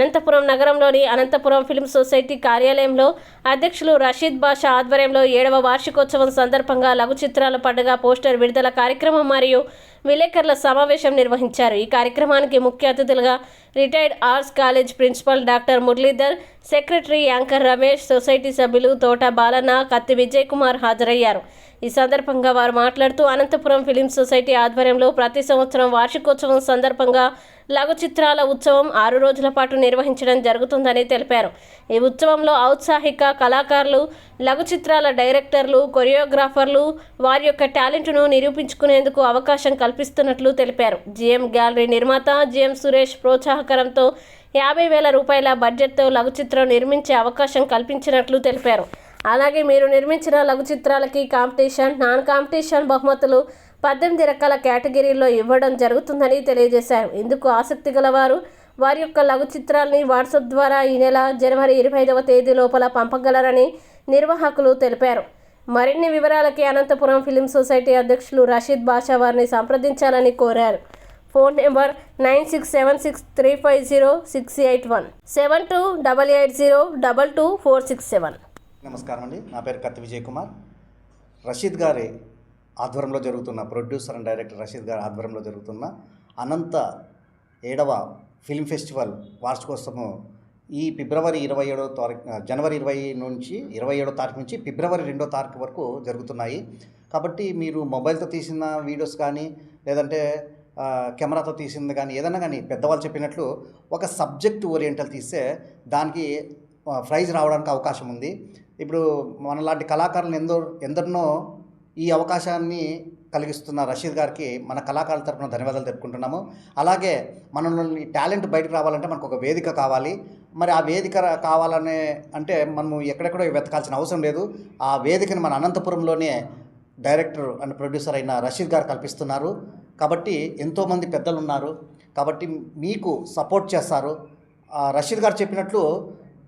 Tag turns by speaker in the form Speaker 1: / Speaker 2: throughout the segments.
Speaker 1: అనంతపురం నగరంలోని Anantapuram film society కార్యాలయంలో అధ్యక్షులు రషీద్ బాషా ఆధ్వర్యంలో ఏడవ వార్షికోత్సవం సందర్భంగా లఘు చిత్రాల పండుగ పోస్టర్ విడుదల కార్యక్రమం మరియు విలేకరుల సమావేశం నిర్వహించారు. ఈ కార్యక్రమానికి ముఖ్య అతిథులుగా retired arts college principal doctor Muralidhar secretary anchor Ramesh society సభ్యులు తోట బాలన్న కత్తి విజయ్ కుమార్ హాజరయ్యారు. ఈ సందర్భంగా వారు మాట్లాడుతూ అనంతపురం ఫిలిం సొసైటీ ఆధ్వర్యంలో ప్రతి సంవత్సరం వార్షికోత్సవం సందర్భంగా లఘు చిత్రాల ఉత్సవం ఆరు రోజుల పాటు నిర్వహించడం జరుగుతుందని తెలిపారు. ఈ ఉత్సవంలో ఔత్సాహిక కళాకారులు లఘు చిత్రాల డైరెక్టర్లు కొరియోగ్రాఫర్లు వారి యొక్క టాలెంట్ను నిరూపించుకునేందుకు అవకాశం కల్పిస్తున్నట్లు తెలిపారు. జిఎం గ్యాలరీ నిర్మాత జిఎం సురేష్ ప్రోత్సాహకరంతో యాభై వేల రూపాయల బడ్జెట్తో లఘు చిత్రం నిర్మించే అవకాశం కల్పించినట్లు తెలిపారు. అలాగే మీరు నిర్మించిన లఘు చిత్రాలకి కాంపిటీషన్ నాన్ కాంపిటీషన్ బహుమతులు పద్దెనిమిది రకాల కేటగిరీల్లో ఇవ్వడం జరుగుతుందని తెలియజేశారు. ఇందుకు ఆసక్తి గలవారు వారి యొక్క లఘు చిత్రాల్ని వాట్సాప్ ద్వారా ఈ నెల జనవరి ఇరవై ఐదవ తేదీ లోపల పంపగలరని నిర్వాహకులు తెలిపారు. మరిన్ని వివరాలకి అనంతపురం ఫిలిం సొసైటీ అధ్యక్షులు రషీద్ బాషా వారిని సంప్రదించాలని కోరారు. Phone number nine six seven six three five zero six eight one seven two double eight zero double two four six seven.
Speaker 2: నమస్కారం అండి. నా పేరు కత్తి విజయ్ కుమార్. రషీద్ గారి ఆధ్వర్యంలో జరుగుతున్న ప్రొడ్యూసర్ అండ్ డైరెక్టర్ రషీద్ గారి ఆధ్వర్యంలో జరుగుతున్న అనంత ఏడవ ఫిల్మ్ ఫెస్టివల్ వార్షికోత్సవం ఈ ఫిబ్రవరి ఇరవై ఏడో తారీఖు జనవరి ఇరవై నుంచి ఇరవై ఏడో తారీఖు నుంచి ఫిబ్రవరి రెండో తారీఖు వరకు జరుగుతున్నాయి. కాబట్టి మీరు మొబైల్తో తీసిన వీడియోస్ కానీ లేదంటే కెమెరాతో తీసింది కానీ ఏదైనా కానీ పెద్దవాళ్ళు చెప్పినట్లు ఒక సబ్జెక్ట్ ఓరియంటల్ తీస్తే దానికి ప్రైజ్ రావడానికి అవకాశం ఉంది. ఇప్పుడు మనలాంటి కళాకారులు ఎందరో ఎందరినో ఈ అవకాశాన్ని కలిగిస్తున్న రషీద్ గారికి మన కళాకారుల తరపున ధన్యవాదాలు తెలుపుకుంటున్నాము. అలాగే మనల్ని టాలెంట్ బయటకు రావాలంటే మనకు ఒక వేదిక కావాలి. మరి ఆ వేదిక కావాలనే అంటే మనము ఎక్కడెక్కడో వెతకాల్సిన అవసరం లేదు. ఆ వేదికని మన అనంతపురంలోనే డైరెక్టర్ అండ్ ప్రొడ్యూసర్ అయిన రషీద్ గారు కల్పిస్తున్నారు. కాబట్టి ఎంతోమంది పెద్దలు ఉన్నారు కాబట్టి మీకు సపోర్ట్ చేస్తారు. ఆ రషీద్ గారు చెప్పినట్లు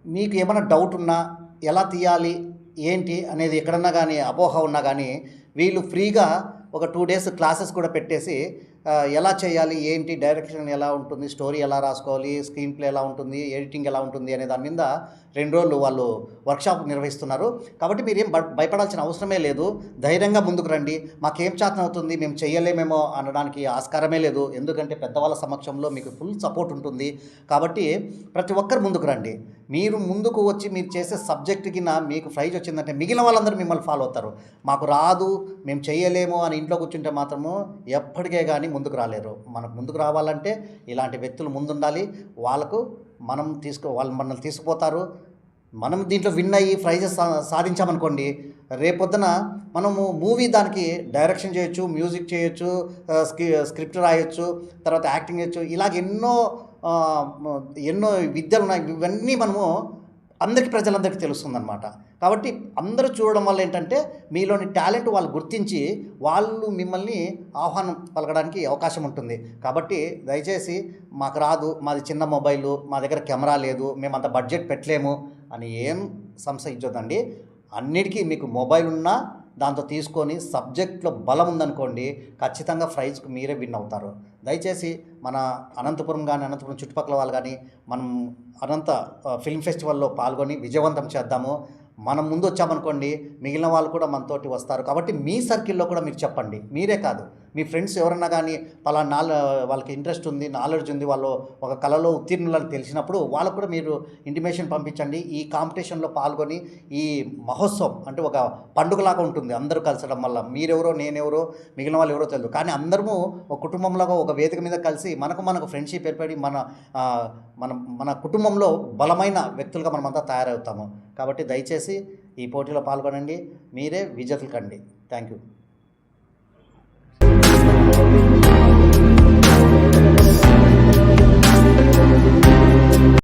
Speaker 2: మీకు ఏమైనా డౌట్ ఉన్నా ఎలా తీయాలి ఏంటి అనేది ఎక్కడన్నా కానీ అపోహ ఉన్నా కానీ వీళ్ళు ఫ్రీగా ఒక టూ డేస్ క్లాసెస్ కూడా పెట్టేసి ఎలా చేయాలి ఏంటి డైరెక్షన్ ఎలా ఉంటుంది స్టోరీ ఎలా రాసుకోవాలి స్క్రీన్ ప్లే ఎలా ఉంటుంది ఎడిటింగ్ ఎలా ఉంటుంది అనే దాని మీద రెండు రోజులు వాళ్ళు వర్క్షాప్ నిర్వహిస్తున్నారు. కాబట్టి మీరేం భయపడాల్సిన అవసరమే లేదు. ధైర్యంగా ముందుకు రండి. మాకేం చేతనం అవుతుంది మేము చేయలేమేమో అనడానికి ఆస్కారమే లేదు. ఎందుకంటే పెద్దవాళ్ళ సమక్షంలో మీకు ఫుల్ సపోర్ట్ ఉంటుంది. కాబట్టి ప్రతి ఒక్కరు ముందుకు రండి. మీరు ముందుకు వచ్చి మీరు చేసే సబ్జెక్ట్కి కింద మీకు ప్రైజ్ వచ్చిందంటే మిగిలిన వాళ్ళందరూ మిమ్మల్ని ఫాలో అవుతారు. మాకు రాదు మేము చేయలేము అని ఇంట్లో కూర్చుంటే మాత్రము ఎప్పటికే కానీ ముందుకు రాలేరు. మనకు ముందుకు రావాలంటే ఇలాంటి వ్యక్తులు ముందుండాలి. వాళ్ళకు మనం తీసుకో వాళ్ళు మనల్ని తీసుకుపోతారు. మనం దీంట్లో విన్ అయ్యి ప్రైజెస్ సా సాధించామనుకోండి రేపొద్దున మనము మూవీ దానికి డైరెక్షన్ చేయొచ్చు మ్యూజిక్ చేయొచ్చు స్క్రిప్ట్ రాయొచ్చు తర్వాత యాక్టింగ్ చేయొచ్చు ఇలాగ ఎన్నో ఎన్నో విద్యలు ఉన్నాయి. ఇవన్నీ మనము అందరికీ ప్రజలందరికీ తెలుస్తుందన్నమాట. కాబట్టి అందరూ చూడడం వల్ల ఏంటంటే మీలోని టాలెంట్ వాళ్ళు గుర్తించి వాళ్ళు మిమ్మల్ని ఆహ్వానం పలకడానికి అవకాశం ఉంటుంది. కాబట్టి దయచేసి మాకు రాదు మాది చిన్న మొబైలు మా దగ్గర కెమెరా లేదు మేము అంత బడ్జెట్ పెట్టలేము అని ఏం సంశయించొద్దండి. అన్నిటికీ మీకు మొబైల్ ఉన్నా దాంతో తీసుకొని సబ్జెక్ట్లో బలం ఉందనుకోండి ఖచ్చితంగా ప్రైజ్కి మీరే విన్ అవుతారు. దయచేసి మన అనంతపురం కానీ అనంతపురం చుట్టుపక్కల వాళ్ళు కానీ మనం అనంత ఫిల్మ్ ఫెస్టివల్లో పాల్గొని విజయవంతం చేద్దాము. మనం ముందు వచ్చామనుకోండి మిగిలిన వాళ్ళు కూడా మనతోటి వస్తారు. కాబట్టి మీ సర్కిల్లో కూడా మీరు చెప్పండి. మీరే కాదు. మీ ఫ్రెండ్స్ ఎవరన్నా కానీ పలా నాల వాళ్ళకి ఇంట్రెస్ట్ ఉంది నాలెడ్జ్ ఉంది వాళ్ళు ఒక కళలో ఉత్తీర్ణులని తెలిసినప్పుడు వాళ్ళకు కూడా మీరు ఇంటిమేషన్ పంపించండి. ఈ కాంపిటీషన్లో పాల్గొని ఈ మహోత్సవం అంటే ఒక పండుగలాగా ఉంటుంది. అందరూ కలిసడం వల్ల మీరెవరో నేనెవరో మిగిలిన వాళ్ళు ఎవరో తెలియదు. కానీ అందరము ఒక కుటుంబంలాగా ఒక వేదిక మీద కలిసి మనకు మనకు ఫ్రెండ్షిప్ ఏర్పడి మన మన మన కుటుంబంలో బలమైన వ్యక్తులుగా మనమంతా తయారవుతాము. కాబట్టి దయచేసి ఈ పోటీలో పాల్గొనండి. మీరే విజేతలు కండి. Thank you